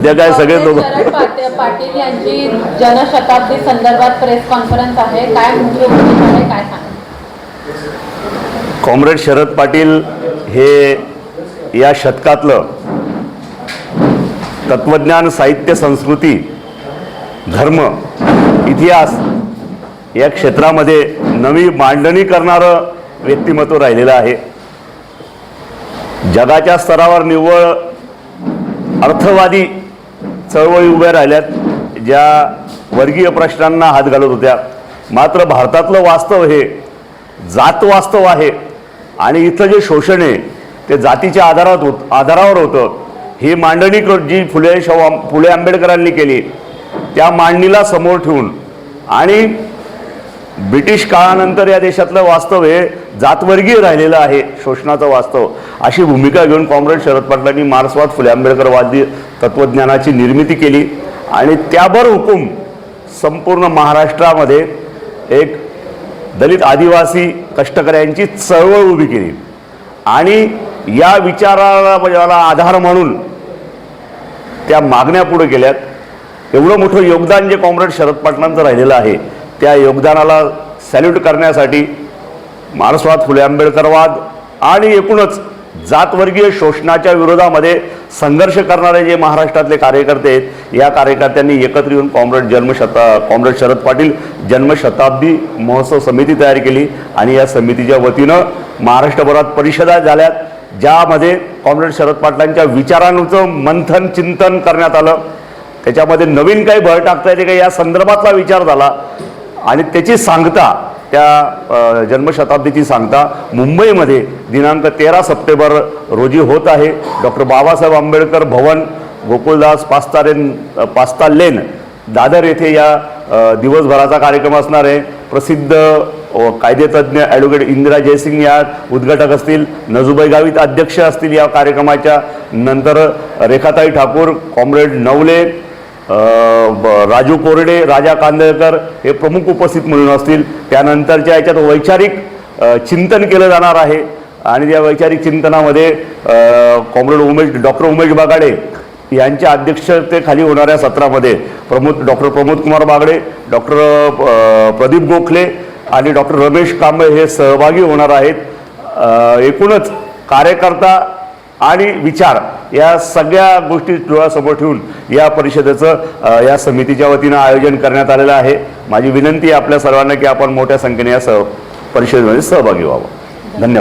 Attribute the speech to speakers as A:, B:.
A: उद्या काय सगळे लोक
B: पाटील यांची जनशताब्दी संदर्भात प्रेस कॉन्फरन्स आहे. काय मुख्य उद्देश आहे काय सांगा?
A: कॉम्रेड शरद पाटील हे या शतकातलं तत्वज्ञान साहित्य संस्कृती धर्म इतिहास या क्षेत्रामध्ये नवी मांडणी करणारं व्यक्तिमत्व राहिलेलं आहे. जगाच्या स्तरावर निव्वळ अर्थवादी चळवळी उभ्या राहिल्यात ज्या वर्गीय प्रश्नांना हात घालत होत्या. मात्र भारतातलं वास्तव हे जात वास्तव आहे. आणि इथं जे शोषण आहे ते जातीच्या आधारात होत आधारावर होतं. ही मांडणी कर जी फुले शाहू फुले आंबेडकरांनी केली त्या मांडणीला समोर ठेवून आणि ब्रिटिश काळानंतर या देशातलं वास्तव हे जातवर्गीय राहिलेलं आहे शोषणाचं वास्तव. अशी भूमिका घेऊन कॉम्रेड शरद पाटलांनी मार्क्सवाद फुले आंबेडकरवादी तत्त्वज्ञानाची निर्मिती केली आणि त्यावर हुकूम संपूर्ण महाराष्ट्रामध्ये एक दलित आदिवासी कष्टकऱ्यांची चळवळ उभी केली. आणि या विचाराला आधार म्हणून त्या मागण्या पुढे केल्यात एवढं मोठं योगदान जे कॉम्रेड शरद पाटलांचं राहिलेलं आहे त्या योगदानाला सॅल्यूट करण्यासाठी मार्क्सवाद फुले आंबेडकरवाद आणि एकूणच जातवर्गीय शोषणाच्या विरोधामध्ये संघर्ष करणारे जे महाराष्ट्रातले कार्यकर्ते आहेत या कार्यकर्त्यांनी एकत्र येऊन कॉम्रेड जन्मशता कॉम्रेड शरद पाटील जन्मशताब्दी महोत्सव समिती तयार केली आणि या समितीच्या वतीनं महाराष्ट्रभरात परिषदा झाल्यात ज्यामध्ये कॉम्रेड शरद पाटलांच्या विचारांचं मंथन चिंतन करण्यात आलं. त्याच्यामध्ये नवीन काही भर टाकता येते का या संदर्भातला विचार झाला आणि त्याची सांगता त्या जन्मशताब्दीची सांगता मुंबईमध्ये दिनांक तेरा सप्टेंबर रोजी होत आहे. डॉक्टर बाबासाहेब आंबेडकर भवन गोकुळदास पास्तारेन पास्ता लेन दादर येथे या दिवसभराचा कार्यक्रम असणार आहे. प्रसिद्ध कायदेतज्ञ ॲडव्होकेट इंदिरा जयसिंग या उद्घाटक असतील. नजुबाई गावित अध्यक्ष असतील या कार्यक्रमाच्या. नंतर रेखाताई ठाकूर कॉम्रेड नवले राजू कोरडे राजा कांदळकर हे प्रमुख उपस्थित म्हणून असतील. त्यानंतरच्या याच्यात वैचारिक चिंतन केलं जाणार आहे. आणि त्या वैचारिक चिंतनामध्ये कॉम्रेड उमेश डॉक्टर उमेश बागाडे यांच्या अध्यक्षतेखाली होणाऱ्या सत्रामध्ये प्रमोद डॉक्टर प्रमोद कुमार बागडे डॉक्टर प्रदीप गोखले आणि डॉक्टर रमेश कांबळे हे सहभागी होणार आहेत. एकूणच कार्यकर्ता आणि विचार या सगळ्या गोष्टी डोळ्यासमोर ठेवून या परिषदेचं या समितीच्या वतीनं आयोजन करण्यात आलेलं आहे. माझी विनंती आपल्या सर्वांना की आपण मोठ्या संख्येने या सह परिषदेमध्ये सहभागी व्हावं. धन्यवाद.